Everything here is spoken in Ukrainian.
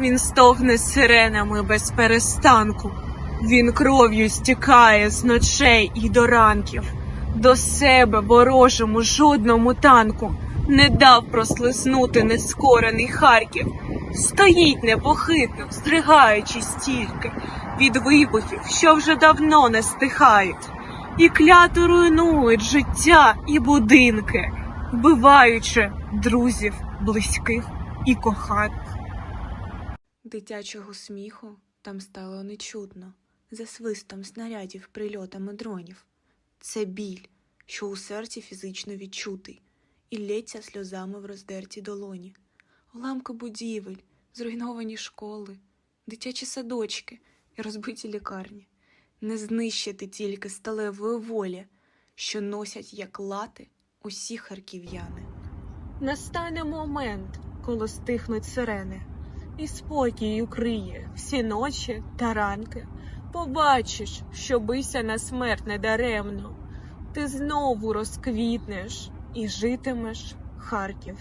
Він стогне сиренами без перестанку. Він кров'ю стікає з ночей і до ранків. До себе ворожому жодному танку не дав прослизнути нескорений Харків. Стоїть непохитно, здригаючись тільки від вибухів, що вже давно не стихають, і клято руйнують життя і будинки, вбиваючи друзів, близьких і коханих. Дитячого сміху там стало нечутно, за свистом снарядів, прильотами дронів. Це біль, що у серці фізично відчутий, і лється сльозами в роздерті долоні. Уламки будівель, зруйновані школи, дитячі садочки і розбиті лікарні. Не знищити тільки сталевої волі, що носять як лати усі харків'яни. Настане момент, коли стихнуть сирени, і спокій укриє всі ночі та ранки. Побачиш, що бися на смерть недаремно. Ти знову розквітнеш і житимеш Харків.